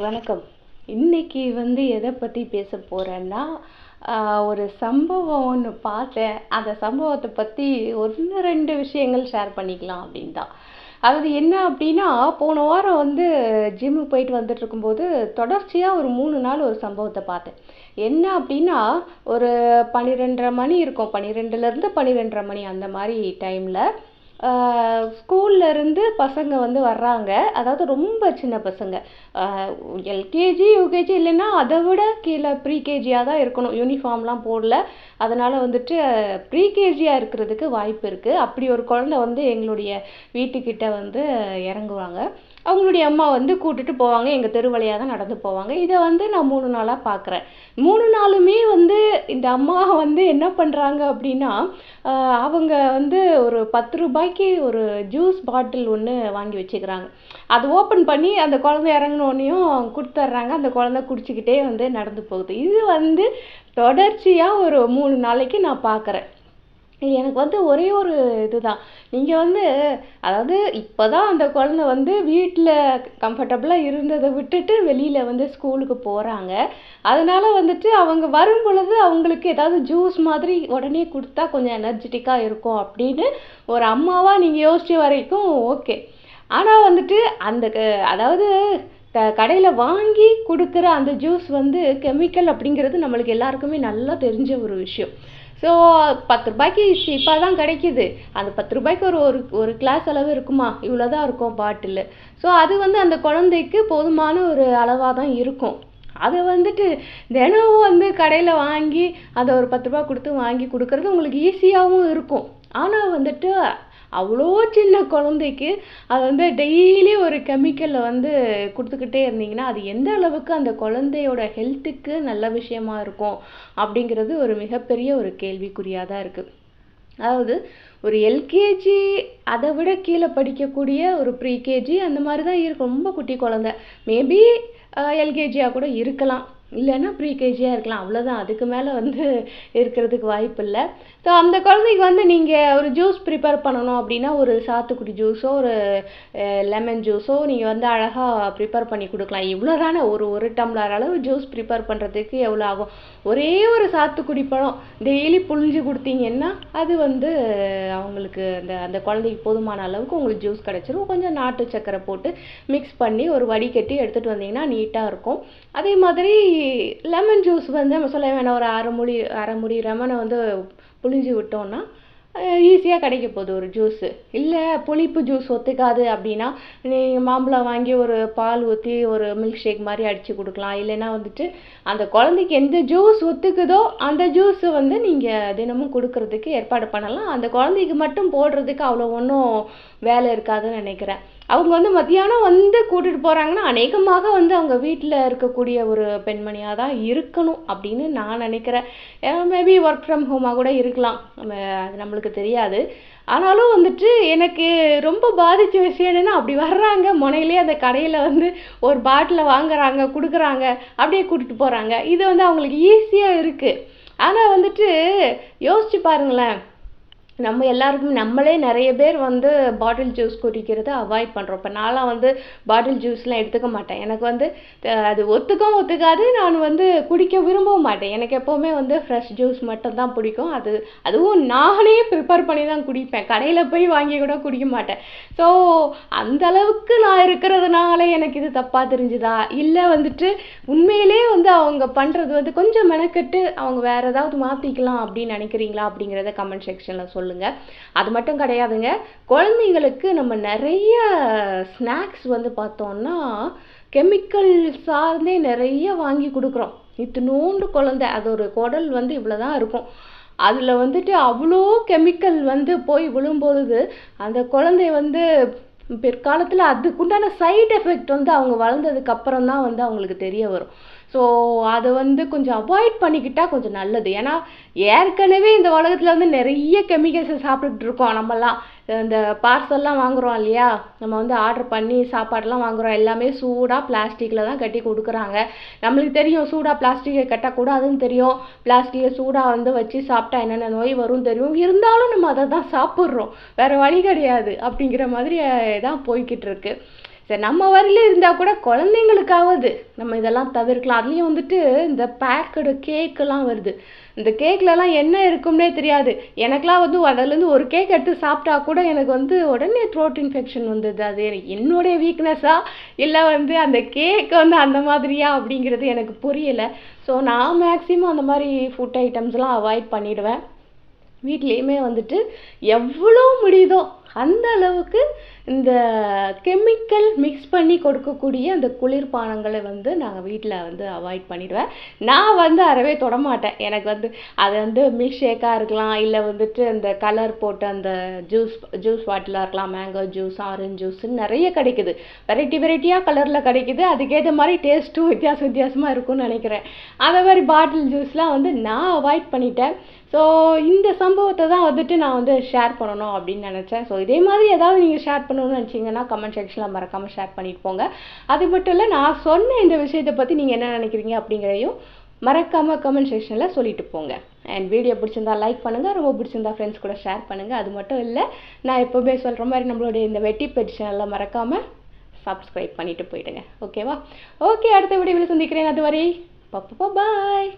வணக்கம். இன்னைக்கு வந்து எதை பற்றி பேச போகிறேன்னா ஒரு சம்பவம் ஒன்று பார்த்தேன். அந்த சம்பவத்தை பற்றி ஒன்று ரெண்டு விஷயங்கள் ஷேர் பண்ணிக்கலாம் அப்படின் தான் அதாவது என்ன அப்படின்னா போன வாரம் வந்து ஜிம்முக்கு போயிட்டு வந்துட்டு இருக்கும்போது தொடர்ச்சியாக ஒரு மூணு நாள் ஒரு சம்பவத்தை பார்த்தேன். என்ன அப்படின்னா ஒரு பன்னிரெண்டரை மணி இருக்கும். பன்னிரெண்டுலேருந்து பன்னிரெண்டரை மணி அந்த மாதிரி டைமில் ஸ்கூல்ல இருந்து பசங்க வந்து வர்றாங்க. அதாவது ரொம்ப சின்ன பசங்க. எல்கேஜி யூகேஜி இல்லைன்னா அதை விட கீழே ப்ரீகேஜியாக தான் இருக்கணும். யூனிஃபார்ம்லாம் போடல. அதனால் வந்துட்டு ப்ரீகேஜியாக இருக்கிறதுக்கு வாய்ப்பு இருக்குது அப்படி ஒரு குழந்தை வந்து எங்களுடைய வீட்டுக்கிட்ட வந்து இறங்குவாங்க. அவங்களுடைய அம்மா வந்து கூட்டிட்டு போவாங்க. எங்கள் தெரு வழியாக தான் நடந்து போவாங்க. இதை வந்து நான் மூணு நாளாக பார்க்குறேன் மூணு நாளுமே வந்து இந்த அம்மா வந்து என்ன பண்ணுறாங்க அப்படின்னா அவங்க வந்து ஒரு பத்து ரூபாய்க்கு ஒரு ஜூஸ் பாட்டில் ஒன்று வாங்கி வச்சுக்கிறாங்க. அது ஓப்பன் பண்ணி அந்த குழந்தை இறங்கினோடனையும் கொடுத்துட்றாங்க. அந்த குழந்தை குடிச்சிக்கிட்டே வந்து நடந்து போகுது. இது வந்து தொடர்ச்சியாக ஒரு மூணு நாளைக்கு நான் பார்க்குறேன் எனக்கு வந்து ஒரே ஒரு இதுதான். நீங்கள் வந்து அதாவது இப்போ தான் அந்த குழந்தை வந்து வீட்டில் கம்ஃபர்டபுளாக இருந்ததை விட்டுட்டு வெளியில் வந்து ஸ்கூலுக்கு போகிறாங்க அதனால் வந்துட்டு அவங்க வரும் பொழுது அவங்களுக்கு ஏதாவது ஜூஸ் மாதிரி உடனே கொடுத்தா கொஞ்சம் எனர்ஜெட்டிக்காக இருக்கும் அப்படின்னு ஒரு அம்மாவாக நீங்கள் யோசிச்ச வரைக்கும் ஓகே ஆனால் வந்துட்டு அந்த அதாவது த கடையில் வாங்கி கொடுக்குற அந்த ஜூஸ் வந்து கெமிக்கல் அப்படிங்கிறது நம்மளுக்கு எல்லாருக்குமே நல்லா தெரிஞ்ச ஒரு விஷயம். ஸோ பத்து ரூபாய்க்கு சீப்பாக தான் கிடைக்கிது. அந்த பத்து ரூபாய்க்கு ஒரு ஒரு ஒரு கிளாஸ் அளவு இருக்குமா? இவ்வளோ தான் இருக்கும் பாட்டில். ஸோ அது வந்து அந்த குழந்தைக்கு போதுமான ஒரு அளவாக தான் இருக்கும். அதை வந்துட்டு தினமும் வந்து கடையில் வாங்கி அதை ஒரு பத்து ரூபா கொடுத்து வாங்கி கொடுக்குறது உங்களுக்கு ஈஸியாகவும் இருக்கும். ஆனால் வந்துட்டு அவ்வளோ சின்ன குழந்தைக்கு அது வந்து டெய்லி ஒரு கெமிக்கலை வந்து கொடுத்துக்கிட்டே இருந்தீங்கன்னா அது எந்த அளவுக்கு அந்த குழந்தையோட ஹெல்த்துக்கு நல்ல விஷயமா இருக்கும் அப்படிங்கிறது ஒரு மிகப்பெரிய ஒரு கேள்விக்குறியாக தான் இருக்குது அதாவது ஒரு எல்கேஜி அதை விட கீழே படிக்கக்கூடிய ஒரு ப்ரீகேஜி அந்த மாதிரி தான் இருக்கும் ரொம்ப குட்டி குழந்தை. மேபி எல்கேஜியாக கூட இருக்கலாம். இல்லைன்னா ப்ரீகேஜியாக இருக்கலாம். அவ்வளோதான் அதுக்கு மேலே வந்து இருக்கிறதுக்கு வாய்ப்பு இல்லை ஸோ அந்த குழந்தைக்கு வந்து நீங்கள் ஒரு ஜூஸ் ப்ரிப்பேர் பண்ணணும் அப்படின்னா ஒரு சாத்துக்குடி ஜூஸோ ஒரு லெமன் ஜூஸோ நீங்கள் வந்து அழகாக ப்ரிப்பேர் பண்ணி கொடுக்கலாம். இவ்வளோ தானே ஒரு ஒரு டம்ளர் அளவு ஜூஸ் ப்ரிப்பேர் பண்ணுறதுக்கு எவ்வளோ ஆகும்? ஒரே ஒரு சாத்துக்குடி பழம் டெய்லி புழிஞ்சு கொடுத்தீங்கன்னா அது வந்து அவங்களுக்கு அந்த அந்த குழந்தைக்கு போதுமான அளவுக்கு உங்களுக்கு ஜூஸ் கிடச்சிரும். கொஞ்சம் நாட்டு சக்கரை போட்டு மிக்ஸ் பண்ணி ஒரு வடிகட்டி எடுத்துகிட்டு வந்தீங்கன்னா நீட்டாக இருக்கும். அதே மாதிரி லெமன் ஜூஸ் வந்து நம்ம சொல்ல வேணாம். ஒரு அரை முடி அரை முடி லெமனை வந்து புழிஞ்சு விட்டோன்னா ஈஸியாக கிடைக்க போகுது ஒரு ஜூஸு இல்லை புளிப்பு ஜூஸ் ஒத்துக்காது அப்படின்னா நீங்கள் மாம்பழம் வாங்கி ஒரு பால் ஊற்றி ஒரு மில்க் ஷேக் மாதிரி அடித்து கொடுக்கலாம். இல்லைன்னா வந்துட்டு அந்த குழந்தைக்கு எந்த ஜூஸ் ஒத்துக்குதோ அந்த ஜூஸை வந்து நீங்கள் தினமும் கொடுக்கறதுக்கு ஏற்பாடு பண்ணலாம். அந்த குழந்தைக்கு மட்டும் போடுறதுக்கு அவ்வளோ ஒன்றும் வேலை இருக்காதுன்னு நினைக்கிறேன். அவங்க வந்து மத்தியானம் வந்து கூட்டிகிட்டு போகிறாங்கன்னா அநேகமாக வந்து அவங்க வீட்டில் இருக்கக்கூடிய ஒரு பெண்மணியாக தான் இருக்கணும் அப்படின்னு நான் நினைக்கிறேன். மேபி ஒர்க் ஃப்ரம் ஹோமாக கூட இருக்கலாம். நம்ம அது நம்மளுக்கு தெரியாது. ஆனாலும் வந்துட்டு எனக்கு ரொம்ப பாதித்த விஷயம் என்னென்னா அப்படி வர்றாங்க முனையிலே அந்த கடையில் வந்து ஒரு பாட்டிலை வாங்குறாங்க கொடுக்குறாங்க அப்படியே கூட்டிகிட்டு போகிறாங்க இது வந்து அவங்களுக்கு ஈஸியாக இருக்குது ஆனால் வந்துட்டு யோசிச்சு பாருங்களேன். நம்ம எல்லாருக்கும் நம்மளே நிறைய பேர் வந்து பாட்டில் ஜூஸ் குடிக்கிறத அவாய்ட் பண்ணுறோம் இப்போ நான்லாம் வந்து பாட்டில் ஜூஸ்லாம் எடுத்துக்க மாட்டேன். எனக்கு வந்து அது ஒத்துக்கவும் ஒத்துக்காது. நான் வந்து குடிக்க விரும்பவும் மாட்டேன். எனக்கு எப்போவுமே வந்து ஃப்ரெஷ் ஜூஸ் மட்டும்தான் பிடிக்கும். அது அதுவும் நானே ப்ரிப்பேர் பண்ணி தான் குடிப்பேன். கடையில் போய் வாங்கி கூட குடிக்க மாட்டேன். ஸோ அந்த அளவுக்கு நான் இருக்கிறதுனால எனக்கு இது தப்பாக தெரிஞ்சுதா? இல்லை வந்துட்டு உண்மையிலே வந்து அவங்க பண்ணுறது வந்து கொஞ்சம் மெனக்கெட்டு அவங்க வேறு ஏதாவது மாற்றிக்கலாம் அப்படின்னு நினைக்கிறீங்களா அப்படிங்கிறத கமெண்ட் செக்ஷனில் சொல்லுங்கள் சொல்லுங்கள் அது மட்டும் கிடையாதுங்க. குழந்தைங்களுக்கு நம்ம நிறைய ஸ்நாக்ஸ் வந்து பார்த்தோம்னா கெமிக்கல் சார்ந்தே நிறைய வாங்கி கொடுக்குறோம். இத்தினோண்டு குழந்தை அது ஒரு குடல் வந்து இவ்வளோ தான் இருக்கும். அதில் வந்துட்டு அவ்வளோ கெமிக்கல் வந்து போய் விழும்பொழுது அந்த குழந்தை வந்து பிற்காலத்தில் அதுக்குண்டான சைடு எஃபெக்ட் வந்து அவங்க வளர்ந்ததுக்கு அப்புறம் தான் வந்து அவங்களுக்கு தெரிய வரும். ஸோ அதை வந்து கொஞ்சம் அவாய்ட் பண்ணிக்கிட்டால் கொஞ்சம் நல்லது. ஏன்னா ஏற்கனவே இந்த உலகத்தில் வந்து நிறைய கெமிக்கல்ஸை சாப்பிட்டுட்டு இருக்கோம். நம்மலாம் இந்த பார்சல்லாம் வாங்குறோம் இல்லையா? நம்ம வந்து ஆர்டர் பண்ணி சாப்பாடெல்லாம் வாங்குறோம். எல்லாமே சூடாக பிளாஸ்டிக்கில் தான் கட்டி கொடுக்குறாங்க. நம்மளுக்கு தெரியும் சூடாக பிளாஸ்டிக்கை கட்டக்கூடாதுன்னு தெரியும். பிளாஸ்டிக்கை சூடாக வந்து வச்சு சாப்பிட்டா என்னென்ன நோய் வரும்னு தெரியும். இருந்தாலும் நம்ம அதை தான் சாப்பிட்றோம். வேறு வழி கிடையாது. அப்படிங்கிற மாதிரி தான் போய்கிட்டு இருக்கு. சரி நம்ம வரையில் இருந்தால் கூட குழந்தைங்களுக்காவது நம்ம இதெல்லாம் தவிர்க்கலாம். அதுலேயும் வந்துட்டு இந்த பேக்கடு கேக்கெல்லாம் வருது. இந்த கேக்லலாம் என்ன இருக்கும்னே தெரியாது. எனக்கெலாம் வந்து அதுலேருந்து ஒரு கேக் எடுத்து சாப்பிட்டா கூட எனக்கு வந்து உடனே த்ரோட் இன்ஃபெக்ஷன் வந்தது. அது என்னுடைய வீக்னஸா இல்லை வந்து அந்த கேக் வந்து அந்த மாதிரியா அப்படிங்கிறது எனக்கு புரியலை. ஸோ நான் மேக்ஸிமம் அந்த மாதிரி ஃபுட் ஐட்டம்ஸ்லாம் அவாய்ட் பண்ணிடுவேன். வீட்லேயுமே வந்துட்டு எவ்வளோ முடியுதோ அந்த அளவுக்கு இந்த கெமிக்கல் மிக்ஸ் பண்ணி கொடுக்கக்கூடிய அந்த குளிர்பானங்களை வந்து நாங்கள் வீட்டில் வந்து அவாய்ட் பண்ணிடுவேன். நான் வந்து அறவே தொடமாட்டேன். எனக்கு வந்து அது வந்து மில்க் ஷேக்காக இருக்கலாம் இல்லை வந்துட்டு அந்த கலர் போட்ட அந்த ஜூஸ் ஜூஸ் பாட்டிலாக இருக்கலாம் மேங்கோ ஜூஸ் ஆரஞ்சு ஜூஸ்ன்னு நிறைய கிடைக்குது. வெரைட்டி வெரைட்டியாக கலரில் கிடைக்குது. அதுக்கேற்ற மாதிரி டேஸ்ட்டும் வித்தியாச வித்தியாசமாக இருக்கும்னு நினைக்கிறேன். அந்த மாதிரி பாட்டில் ஜூஸ்லாம் வந்து நான் அவாய்ட் பண்ணிட்டேன். ஸோ இந்த சம்பவத்தை தான் வந்துட்டு நான் வந்து ஷேர் பண்ணணும் அப்படின்னு நினச்சேன். ஸோ இதே மாதிரி ஏதாவது நீங்கள் ஷேர் பண்ணணும்னு நினச்சிங்கன்னா கமெண்ட் செக்ஷனில் மறக்காமல் ஷேர் பண்ணிட்டு போங்க. அது மட்டும் இல்லை நான் சொன்ன இந்த விஷயத்தை பற்றி நீங்கள் என்ன நினைக்கிறீங்க அப்படிங்கிறதையும் மறக்காமல் கமெண்ட் செக்ஷனில் சொல்லிட்டு போங்க. அண்ட் வீடியோ பிடிச்சிருந்தா லைக் பண்ணுங்கள் ரொம்ப பிடிச்சிருந்தா ஃப்ரெண்ட்ஸ் கூட ஷேர் பண்ணுங்கள் அது மட்டும் இல்லை நான் எப்போவுமே சொல்கிற மாதிரி நம்மளுடைய இந்த வெட்டி பெட் சேனலில் மறக்காமல் சப்ஸ்கிரைப் பண்ணிவிட்டு போயிடுங்க. ஓகேவா ஓகே அடுத்த வீடியோவில் சந்திக்கிறேன். அதுவரை பப்பா பாய்